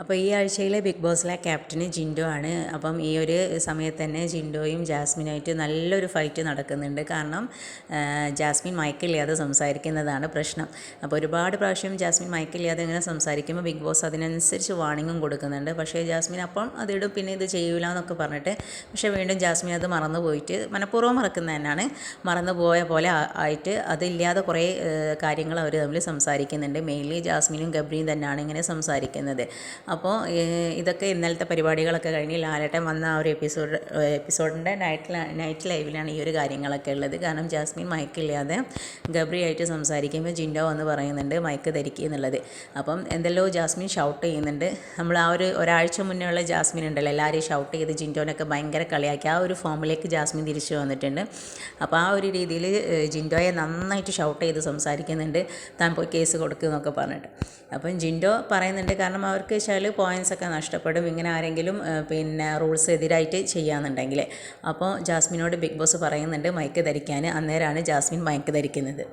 അപ്പോൾ ഈ ആഴ്ചയിലെ ബിഗ് ബോസിലെ ക്യാപ്റ്റന് ജിൻഡോ ആണ്. അപ്പം ഈ ഒരു സമയത്ത് തന്നെ ജിൻഡോയും ജാസ്മിനായിട്ട് നല്ലൊരു ഫൈറ്റ് നടക്കുന്നുണ്ട്. കാരണം ജാസ്മിൻ മയക്കില്ലാതെ സംസാരിക്കുന്നതാണ് പ്രശ്നം. അപ്പോൾ ഒരുപാട് പ്രാവശ്യം ജാസ്മിൻ മയക്കില്ലാതെ ഇങ്ങനെ സംസാരിക്കുമ്പോൾ ബിഗ് ബോസ് അതിനനുസരിച്ച് വാണിങ്ങും കൊടുക്കുന്നുണ്ട്. പക്ഷേ ജാസ്മിൻ അപ്പം അതിടും പിന്നെ ഇത് ചെയ്യൂല എന്നൊക്കെ പറഞ്ഞിട്ട് പക്ഷേ വീണ്ടും ജാസ്മിൻ അത് മറന്നു പോയിട്ട് മനഃപൂർവം മറക്കുന്നത് തന്നെയാണ് മറന്നു പോയ പോലെ ആയിട്ട് അതില്ലാതെ കുറേ കാര്യങ്ങൾ അവർ തമ്മിൽ സംസാരിക്കുന്നുണ്ട്. മെയിൻലി ജാസ്മിനും ഗബ്രിയും തന്നെയാണ് ഇങ്ങനെ സംസാരിക്കുന്നത്. അപ്പോൾ ഇതൊക്കെ ഇന്നലത്തെ പരിപാടികളൊക്കെ കഴിഞ്ഞ് ലാലേട്ടൻ വന്ന ആ ഒരു എപ്പിസോഡ് എപ്പിസോഡിന്റെ നൈറ്റ് നൈറ്റ് ലൈവിലാണ് ഈ ഒരു കാര്യങ്ങളൊക്കെ ഉള്ളത്. കാരണം ജാസ്മിൻ മയക്കില്ലാതെ ഗബ്രിയായിട്ട് സംസാരിക്കുമ്പോൾ ജിൻഡോ എന്ന് പറയുന്നുണ്ട് മയക്ക് ധരിക്കുക എന്നുള്ളത്. അപ്പം എന്തെല്ലോ ജാസ്മിൻ ഷൗട്ട് ചെയ്യുന്നുണ്ട്. നമ്മൾ ആ ഒരു ഒരാഴ്ച മുന്നേ ഉള്ള ജാസ്മിൻ ഉണ്ടല്ലോ എല്ലാവരെയും ഷൗട്ട് ചെയ്ത് ജിൻഡോനൊക്കെ ഭയങ്കര കളിയാക്കി ആ ഒരു ഫോമിലേക്ക് ജാസ്മിൻ തിരിച്ചു വന്നിട്ടുണ്ട്. അപ്പോൾ ആ ഒരു രീതിയിൽ ജിൻഡോയെ നന്നായിട്ട് ഷൗട്ട് ചെയ്ത് സംസാരിക്കുന്നുണ്ട്. താൻ പോയി കേസ് കൊടുക്കുമെന്നൊക്കെ പറഞ്ഞിട്ട്. അപ്പം ജിൻഡോ പറയുന്നുണ്ട് കാരണം അവർക്ക് വെച്ചാൽ പോയിൻസ് ഒക്കെ നഷ്ടപ്പെടും. ഇങ്ങനെ ആരെങ്കിലും പിന്നെ റൂൾസ് എതിരായിട്ട് ചെയ്യാന്നുണ്ടെങ്കിൽ അപ്പോൾ ജാസ്മിനോട് ബിഗ് ബോസ് പറയുന്നുണ്ട് മയക്ക് ധരിക്കാൻ അന്നേരമാണ് ജാസ്മിൻ മയക്ക് ധരിക്കുന്നത്.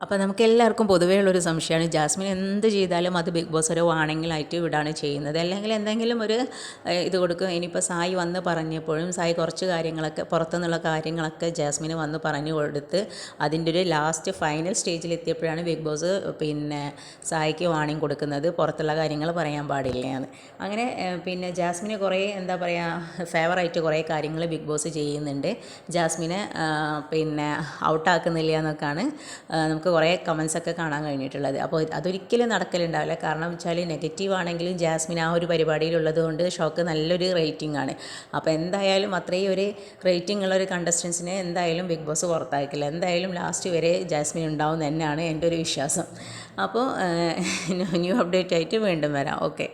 അപ്പോൾ നമുക്ക് എല്ലാവർക്കും പൊതുവേ ഉള്ളൊരു സംശയമാണ് ജാസ്മിൻ എന്ത് ചെയ്താലും അത് ബിഗ് ബോസ് ഒരു വാണിങ്ങിലായിട്ട് വിടാണ് ചെയ്യുന്നത്. അല്ലെങ്കിൽ എന്തെങ്കിലും ഒരു ഇത് കൊടുക്കും. ഇനിയിപ്പോൾ സായി വന്ന് പറഞ്ഞപ്പോഴും സായി കുറച്ച് കാര്യങ്ങളൊക്കെ പുറത്തുനിന്നുള്ള കാര്യങ്ങളൊക്കെ ജാസ്മിന് വന്ന് പറഞ്ഞു കൊടുത്ത് അതിന്റെ ഒരു ലാസ്റ്റ് ഫൈനൽ സ്റ്റേജിൽ എത്തിയപ്പോഴാണ് ബിഗ് ബോസ് പിന്നെ സായിക്ക് വാണിംഗ് കൊടുക്കുന്നത്. പുറത്തുള്ള കാര്യങ്ങൾ പറയാൻ പാടില്ല എന്ന്. അങ്ങനെ പിന്നെ ജാസ്മിന് കുറേ എന്താ പറയുക ഫേവറായിട്ട് കുറേ കാര്യങ്ങൾ ബിഗ് ബോസ് ചെയ്യുന്നുണ്ട്. ജാസ്മിനെ പിന്നെ ഔട്ടാക്കുന്നില്ല എന്നൊക്കെയാണ് ആ, നമുക്ക് കുറേ കമൻസൊക്കെ കാണാൻ കഴിഞ്ഞിട്ടുള്ളത്. അപ്പോൾ അതൊരിക്കലും നടക്കലുണ്ടാവില്ല. കാരണം വെച്ചാൽ നെഗറ്റീവ് ആണെങ്കിലും ജാസ്മിൻ ആ ഒരു പരിപാടിയിലുള്ളത് കൊണ്ട് ഷോക്ക് നല്ലൊരു റേറ്റിംഗ് ആണ്. അപ്പോൾ എന്തായാലും അത്രയും ഒരു റേറ്റിംഗ് ഉള്ള ഒരു കണ്ടസ്റ്റൻസിനെ എന്തായാലും ബിഗ് ബോസ് പുറത്താക്കില്ല. എന്തായാലും ലാസ്റ്റ് വരെ ജാസ്മിൻ ഉണ്ടാവും തന്നെയാണ് എന്റെ ഒരു വിശ്വാസം. അപ്പോൾ ന്യൂ അപ്ഡേറ്റ് ആയിട്ട് വീണ്ടും വരാം. ഓക്കെ